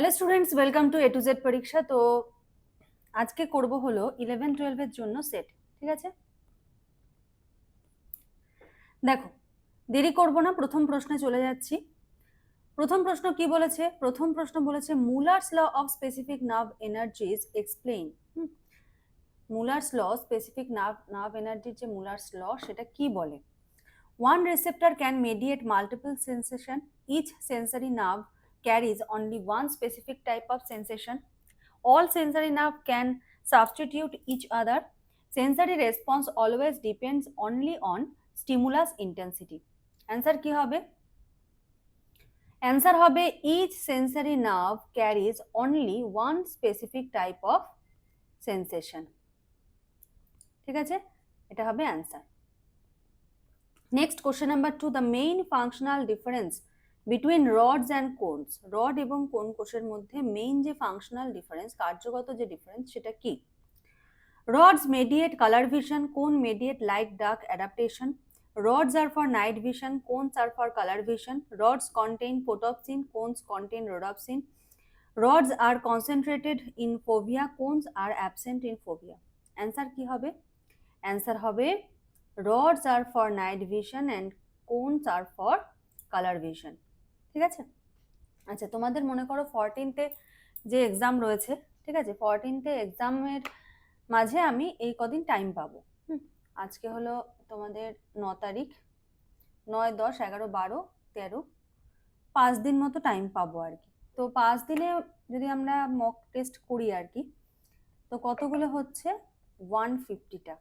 Hello students welcome to A to Z পরীক্ষা তো আজকে করব হলো ইলেভেন টুয়েলভের জন্য সেট ঠিক আছে? দেখো, দেরি করব না, প্রথম প্রশ্নে চলে যাচ্ছি। প্রথম প্রশ্ন কি বলেছে? প্রথম প্রশ্ন বলেছে Muller's law of specific nerve energies explain Muller's law specific nerve nerve এনার্জির যে মুলার্স ল সেটা কি বলে? One receptor can mediate multiple sensation each sensory nerve carries only one specific type of sensation. All sensory nerve can substitute each other. Sensory response always depends only on stimulus intensity. Answer কি হবে? Answer হবে each sensory nerve carries only one specific type of sensation. ঠিক আছে? এটা হবে answer. Next question number two. The main functional difference between rods and cones rod এবং cone কোষের মধ্যে মেইন যে ফাংশনাল ডিফারেন্স কার্যগত যে ডিফারেন্স সেটা কি? Rods mediate colour vision cone mediate light dark adaptation rods are for night vision cones are for colour vision rods contain photopsin cones contain rhodopsin rods are concentrated in fovea cones are absent in fovea answer কি হবে? Answer হবে rods are for night vision and cones are for colour vision ঠিক আছে? আচ্ছা তোমাদের মনে করো ফরটিনতে যে এক্সাম রয়েছে, ঠিক আছে? ফরটিনতে এক্সামের মাঝে আমি এই কদিন টাইম পাবো, হুম? আজকে হলো তোমাদের ন তারিখ, নয়, দশ, এগারো, বারো, তেরো, পাঁচ দিন মতো টাইম পাবো আর কি। তো পাঁচ দিনে যদি আমরা মক টেস্ট করি আর কি, তো কতগুলো হচ্ছে? ওয়ান ফিফটিটা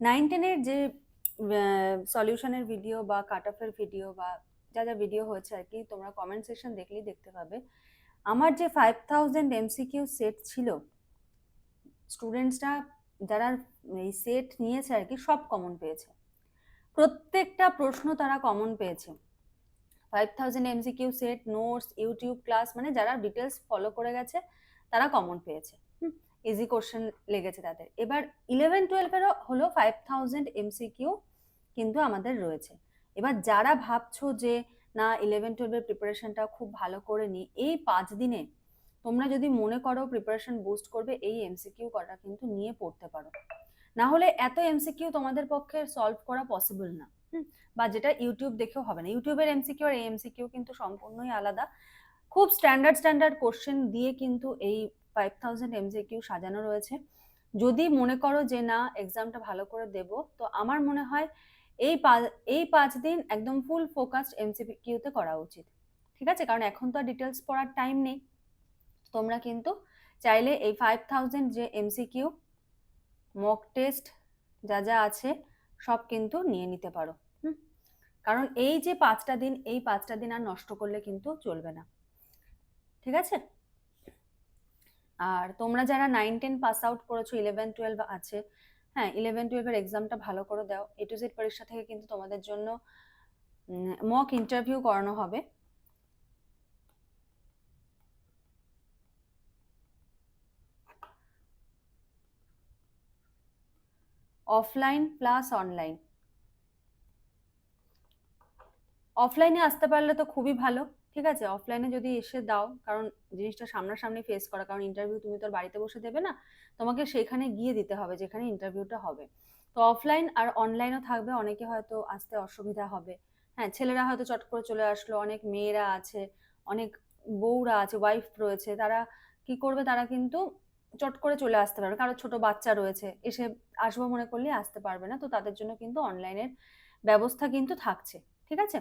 নাইন টেনের যে সলিউশনের ভিডিও বা কাট অফের ভিডিও বা যা যা ভিডিও হয়েছে আর কি, তোমরা কমেন্ট সেকশন দেখলেই দেখতে পাবে। আমার যে ফাইভ থাউজেন্ড এমসিকিউ সেট ছিল স্টুডেন্টসরা যারা এই সেট নিয়েছে আর কি, সব কমন পেয়েছে। প্রত্যেকটা প্রশ্ন তারা কমন পেয়েছে। Five thousand MCQ set notes YouTube class মানে যারা ডিটেলস ফলো করে গেছে, তারা কমন পেয়েছে। ইজি কোশ্চেন লেগেছে তাদের। এবার ইলেভেন টুয়েলভেরও হলো ফাইভ থাউজেন্ড এমসিকিউ কিন্তু আমাদের রয়েছে। এবার যারা ভাবছ যে, না ইলেভেন টুয়েলভের প্রিপারেশনটা খুব ভালো করে নিই এই পাঁচ দিনে তোমরা যদি মনে করো প্রিপারেশন বুস্ট করবে, এই এমসিকিউ করা কিন্তু নিয়ে পড়তে পারো। না হলে এত এমসিকিউ তোমাদের পক্ষে সলভ করা পসিবল না। বা যেটা ইউটিউব দেখেও হবে না। ইউটিউবের এমসিকিউ আর এই এমসিকিউ কিন্তু সম্পূর্ণই আলাদা। খুব স্ট্যান্ডার্ড স্ট্যান্ডার্ড কোশ্চেন দিয়ে কিন্তু এই ফাইভ থাউজেন্ড এমসিকিউ সাজানো রয়েছে। যদি মনে করো যে, না এক্সামটা ভালো করে দেব, তো আমার মনে হয় এই এই পাঁচ দিন একদম ফুল ফোকাসড এমসিকিউতে করা উচিত। ঠিক আছে? কারণ এখন তো আর ডিটেলস পড়ার টাইম নেই। তোমরা কিন্তু চাইলে এই ফাইভ থাউজেন্ড যে এমসিকিউ মক টেস্ট যা যা আছে, সব কিন্তু নিয়ে নিতে পারো। কারণ এই যে পাঁচটা দিন, এই পাঁচটা দিন আর নষ্ট করলে কিন্তু চলবে না। ঠিক আছে? আর তোমরা যারা নাইন টেন পাস আউট করেছ ইলেভেন টুয়েলভ আছে হ্যাঁ ইলেভেন টুয়েলভের এক্সামটা ভালো করে দাও। এ টু জেড পরীক্ষা থেকে কিন্তু তোমাদের জন্য মক ইন্টারভিউ করানো হবে। অফলাইন প্লাস অনলাইন অফলাইনে আসতে পারলে তো খুবই ভালো। ঠিক আছে অফলাইনে যদি এসে দাও, কারণ জিনিসটা সামনাসামনি ফেস করা, কারণ ইন্টারভিউ তুমি তোর বাড়িতে বসে দেবে না, তোমাকে সেখানে গিয়ে দিতে হবে যেখানে ইন্টারভিউটা হবে। তো অফলাইন আর অনলাইনও থাকবে, অনেকে হয়তো আসতে অসুবিধা হবে। হ্যাঁ ছেলেরা হয়তো চট করে চলে আসলো, অনেক মেয়েরা আছে, অনেক বউরা আছে ওয়াইফ রয়েছে, তারা কি করবে, তারা কিন্তু চট করে চলে আসতে পারবে। কারও ছোট বাচ্চা রয়েছে, এসে আসব মনে করলে আসতে পারবে না, তো তাদের জন্য কিন্তু অনলাইনের ব্যবস্থা কিন্তু থাকছে, ঠিক আছে?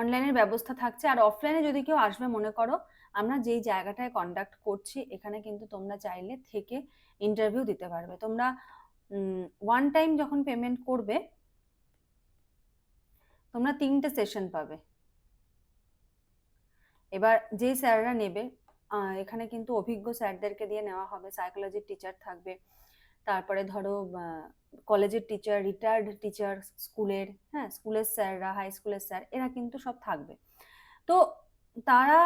অনলাইনের ব্যবস্থা থাকছে। আর অফলাইনে যদি কেউ আসবে, মনে করো, আমরা যেই জায়গাটায় কন্ডাক্ট করছি, এখানে কিন্তু তোমরা চাইলে থেকে ইন্টারভিউ দিতে পারবে। তোমরা ওয়ান টাইম যখন পেমেন্ট করবে, তোমরা তিনটে সেশন পাবে। এবার যে স্যাররা নেবে এখানে কিন্তু অভিজ্ঞ স্যারদেরকে দিয়ে নেওয়া হবে। সাইকোলজির টিচার থাকবে। তারপরে ধরো কলেজের টিচার রিটায়ার্ড টিচার স্কুলের হ্যাঁ স্কুলের স্যাররা হাই স্কুলের স্যার, এরা কিন্তু সব থাকবে। তো তারা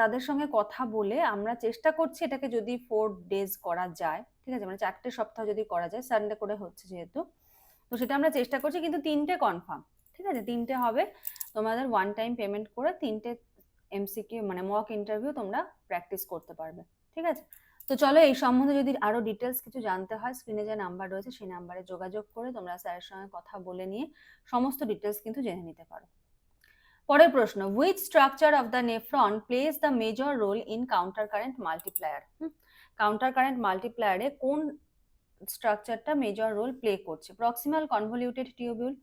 তাদের সঙ্গে কথা বলে আমরা চেষ্টা করছি এটাকে যদি ফোর ডেজ করা যায়, ঠিক আছে? মানে চারটে সপ্তাহ যদি করা যায় সানডে করে হচ্ছে যেহেতু। তো সেটা আমরা চেষ্টা করছি, কিন্তু তিনটে কনফার্ম ঠিক আছে? তিনটে হবে, তোমাদের ওয়ান টাইম পেমেন্ট করে তিনটে এমসিকিউ মানে মক ইন্টারভিউ তোমরা প্র্যাকটিস করতে পারবে, ঠিক আছে? তো চলো এই সম্বন্ধে যদি আরও ডিটেলস কিছু জানতে হয় স্ক্রিনে যে নাম্বার রয়েছে সেই নাম্বারে যোগাযোগ করে তোমরা স্যারের সঙ্গে কথা বলে নিয়ে সমস্ত ডিটেলস কিন্তু জেনে নিতে পারো। পরের প্রশ্ন with structure of the nephron plays the major role in counter current multiplier counter current মাল্টিপ্লায়ারে কোন স্ট্রাকচারটা মেজর রোল প্লে করছে? Proximal convoluted tubule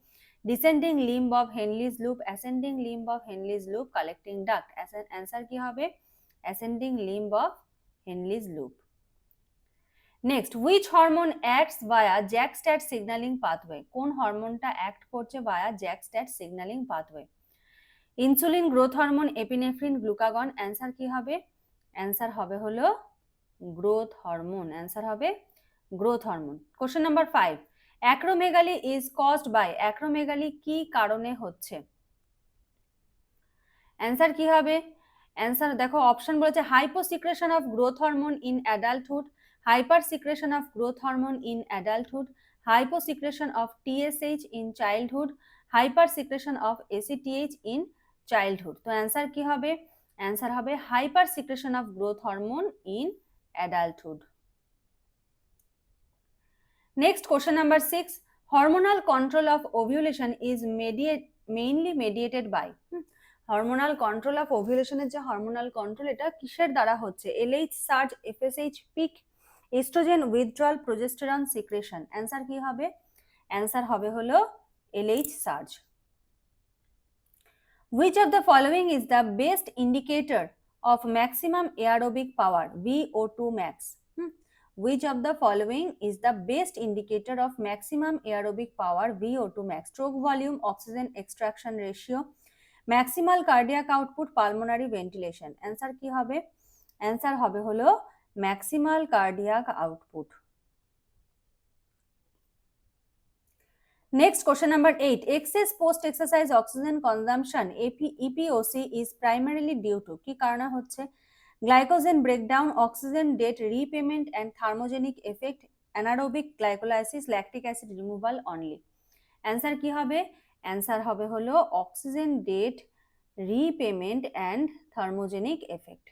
descending limb of Henle's loop ascending limb of Henle's loop collecting duct answer কি হবে? Ascending limb of Henle's loop next which hormone acts via JAK STAT signalling pathway কোন হরমোনটা act করছে via JAK STAT signalling pathway insulin growth hormone epinephrine glucagon answer কি হবে? Answer হবে হলো growth hormone answer হবে growth hormone question number five acromegaly is caused by acromegaly কি কারণে হচ্ছে? অ্যান্সার কি হবে? অ্যান্সার দেখো অপশন বলেছে hyposecretion of growth hormone in adulthood hyper secretion of growth hormone in adulthood hyposecretion of TSH in childhood hyper secretion of ACTH in childhood তো answer কি হবে অ্যান্সার হবে hyper secretion of growth hormone in adulthood Next question number six. Hormonal control of ovulation is mediate, mainly mediated by hormonal control of ওভিলেশনের যে hormonal control এটা কিসের দ্বারা হচ্ছে? LH surge FSH peak estrogen withdrawal progesterone secretion answer কি হবে? Answer হবে হলো LH surge which of the following is the best indicator of maximum aerobic power VO two max which of the following is the best indicator of maximum aerobic power VO two max stroke volume oxygen extraction ratio maximal cardiac output pulmonary ventilation. Answer কি হবে? Answer হবে হলো maximal cardiac output. Next question number eight excess post exercise oxygen consumption AP EPOC is primarily due to কি কারণে হচ্ছে? Glycogen breakdown oxygen debt repayment and thermogenic effect anaerobic glycolysis lactic acid removal only answer কী হবে? Answer হবে হলো oxygen debt repayment and thermogenic effect.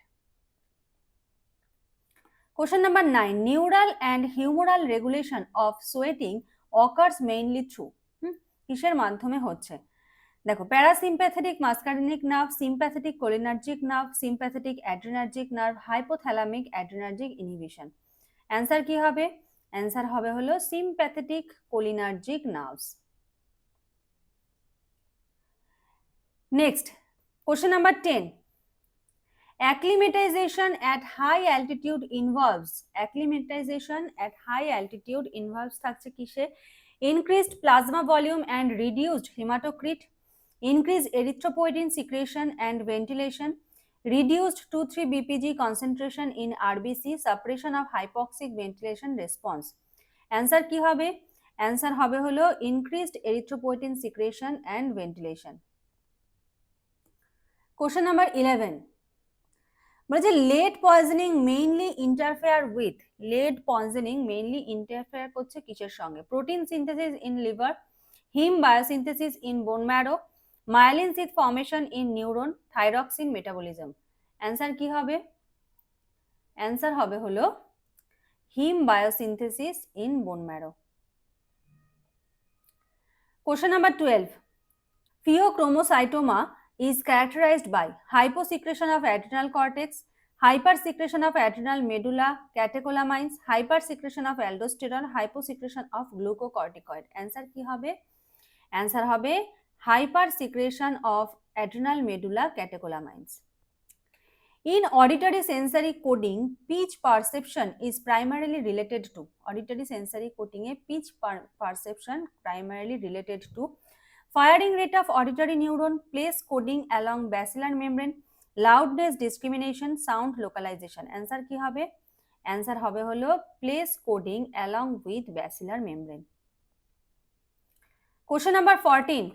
Question number 9. Neural and humoral regulation of sweating occurs mainly through কিসের মাধ্যমে হচ্ছে দেখো parasympathetic muscarinic nerve sympathetic cholinergic nerve sympathetic adrenergic nerve hypothalamic adrenergic inhibition answer কি হবে answer হবে হলো sympathetic cholinergic nerves next question number ten acclimatization at high altitude involves acclimatization at high altitude involves থাকছে কিসে? Increased plasma volume and reduced haematocrit increase erythropoietin secretion and ventilation reduced two three BPG concentration in RBC suppression of hypoxic ventilation response answer কী হবে? Answer হবে হলো increased erythropoietin secretion and ventilation question number 11 বলেছে lead poisoning mainly interfere with lead poisoning mainly interfere করছে কিসের সঙ্গে? Protein synthesis in liver haem biosynthesis in bone marrow myelin sheath formation in neuron thyroxine metabolism answer কি হবে? Answer হবে হলো haem biosynthesis in bone marrow question number twelve phaeochromocytoma is characterized by hyposecretion of adrenal cortex, hypersecretion of adrenal medulla, catecholamines, hypersecretion of aldosterone, hyposecretion of glucocorticoid. Answer কি হবে? Answer হবে hypersecretion of adrenal medulla catecholamines. In auditory sensory coding, pitch perception is primarily related to auditory sensory coding এ pitch perception primarily related to firing rate of auditory neuron place coding along basilar membrane loudness discrimination sound localization answer কি হবে? Answer হবে হলো place coding along with basilar membrane question number fourteen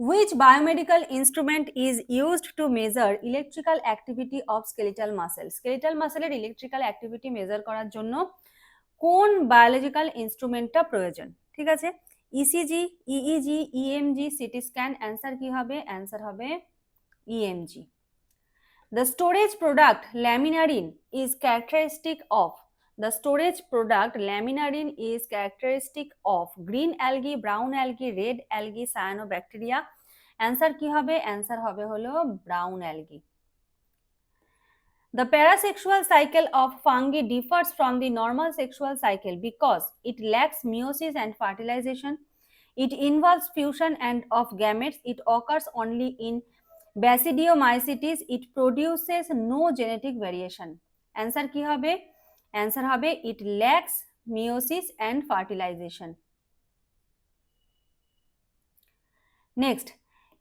which biomedical instrument is used to measure electrical activity of skeletal muscle skeletal মাসেলের electrical activity measure করার জন্য কোন biological ইনস্ট্রুমেন্টটা প্রয়োজন? ঠিক আছে? ECG EEG EMG CT scan answer কি হবে answer হবে E EMG The storage product laminarin is characteristic of the storage product laminarin is characteristic of green algae, brown algae, red algae, cyanobacteria. Answer কি হবে answer হবে হলো brown algae. The parasexual cycle of fungi differs from the normal sexual cycle because it lacks meiosis and fertilization. It involves fusion and of gametes. It occurs only in Basidiomycetes. It produces no genetic variation. Answer কি হবে? Answer হবে it lacks meiosis and fertilization. Next,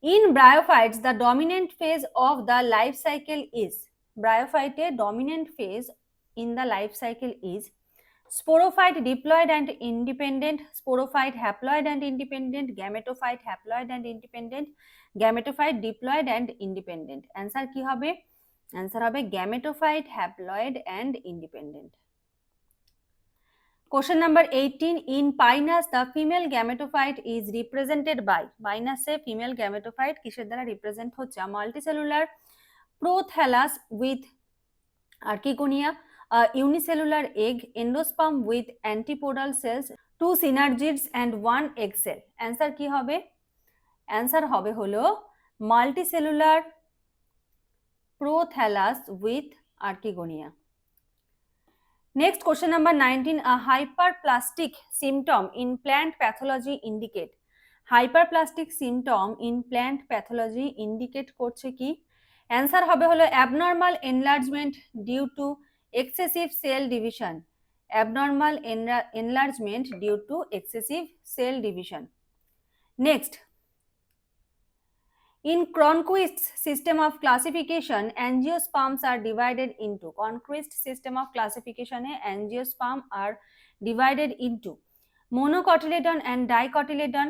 in bryophytes, the dominant phase of the life cycle is bryophyte dominant phase in the life cycle is sporophyte diploid and independent, sporophyte haploid and independent, gametophyte haploid and independent, gametophyte diploid and independent. Answer কি হবে? Answer হবে gametophyte haploid and independent. Question number 18. In Pinus, the female gametophyte is represented by Pinus A female gametophyte কিসের দ্বারা represent হচ্ছে multicellular prothallus prothallus with archegonia unicellular egg, endosperm with antipodal cells, two synergids and one egg cell answer কি হবে? Answer হবে হলো multicellular prothallus with archegonia next question number nineteen hyper plastic symptom in plant pathology indicate. Hyper plastic symptom in plant pathology indicate করছে কি? Answer হবে হলো abnormal enlargement due to excessive cell division abnormal enlargement due to excessive cell division next in Cronquist system of classification angiosperms are divided into Cronquist system of ক্লাসিফিকেশনে angiosperm are divided into monocotyledon and dicotyledon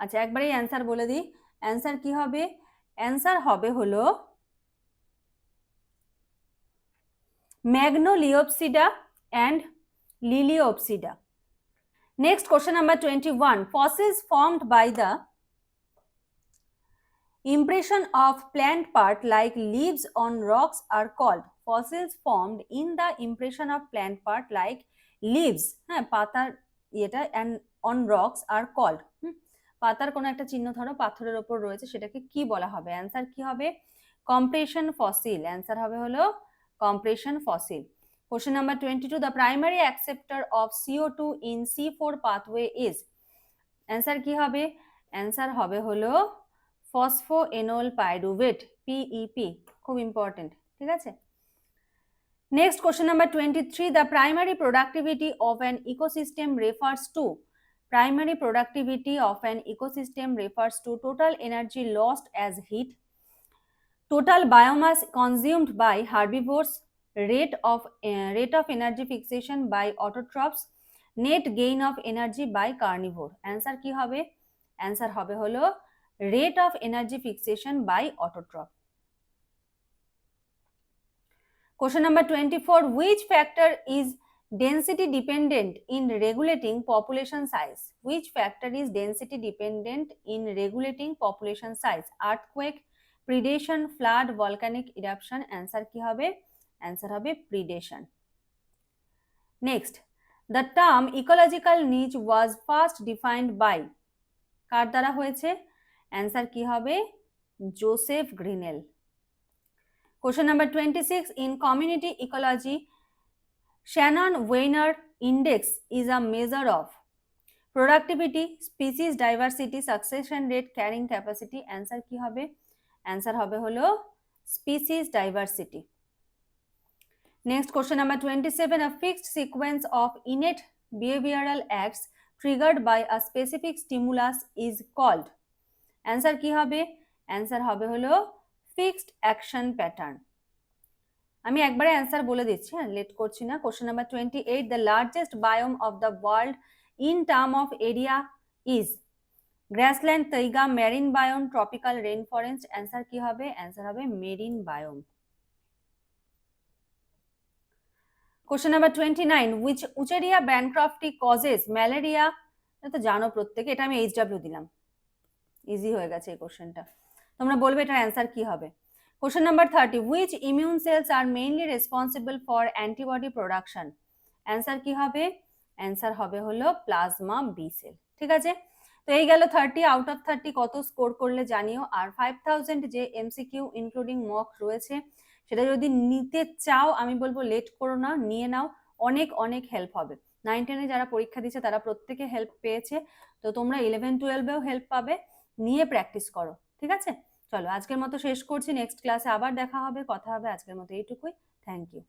আচ্ছা একবারেই answer বলে দিই। Answer কী হবে? Answer হবে হলো Magnoliopsida and Liliopsida. Next question number twenty one fossils formed by the impression of plant part like leaves on rocks are called fossils formed in the impression of plant part like leaves হ্যাঁ পাতার ইয়েটা and on rocks are called hmm পাতার কোনো একটা চিহ্ন ধরো পাথরের ওপর রয়েছে, সেটাকে কি বলা হবে? অ্যান্সার কি হবে? কম্প্রেশন ফসিল অ্যান্সার হবে হলো compression fossil question number twenty two the primary acceptor of CO two in C four pathway is answer কি হবে? অ্যান্সার হবে হলো ফসফোএনোল পাইরুভেট পিইপি খুব ইম্পর্টেন্ট ঠিক আছে? Next question number twenty three the primary productivity of an ecosystem refers to primary productivity of an ecosystem refers to total energy lost as heat total biomass consumed by herbivores rate of uh, rate of energy fixation by autotrophs net gain of energy by carnivore answer কি হবে answer হবে হলো rate of energy fixation by autotroph. Question number 24. Which factor is density dependent in regulating population size which factor is density dependent in regulating population size earthquake predation flood volcanic eruption answer কি হবে? Answer হবে predation next the term ecological niche was first defined by কার দ্বারা হয়েছে? Answer কি হবে? Joseph Grinnell question number twenty six in community ecology Shannon Wiener index is a measure of productivity species diversity succession rate carrying capacity answer কি হবে? Answer হবে হলো diversity next question number twenty seven a fixed sequence of innate behavioural acts triggered by a specific stimulus is called answer কি হবে? Answer হবে হলো fixed action pattern আমি একবারে অ্যান্সার বলে দিচ্ছি হ্যাঁ লেট করছি না। Question number twenty eight the largest biome of the world in term of area is grassland taiga marine biome tropical rain forest answer কি হবে? অ্যান্সার হবে marine biome question number twenty nine which Wuchereria bancrofti causes malaria তো জানো প্রত্যেকে, এটা আমি H HW দিলাম। Easy হয়ে গেছে এই কোশ্চেনটা তোমরা বলবে এটার অ্যান্সার কি হবে? Question number thirty which immune cells are mainly responsible for antibody production answer কি হবে? অ্যান্সার হবে হলো প্লাজমা বি সেল ঠিক আছে? তো এই গেল থার্টি আউট অফ থার্টি কত স্কোর করলে জানিও? আর ফাইভ থাউজেন্ড যে এমসিকিউ ইনক্লুডিং মক রয়েছে, সেটা যদি নিতে চাও, আমি বলব লেট করো না, নিয়ে নাও। অনেক অনেক হেল্প হবে। নাইন টেনে যারা পরীক্ষা দিচ্ছে তারা প্রত্যেকে হেল্প পেয়েছে। তো তোমরা ইলেভেন টুয়েলভেও হেল্প পাবে। নিয়ে প্র্যাকটিস করো। ঠিক আছে? চলো, আজকের মতো শেষ করছি। নেক্সট ক্লাসে আবার দেখা হবে, কথা হবে আজকের মতো এইটুকুই। Thank you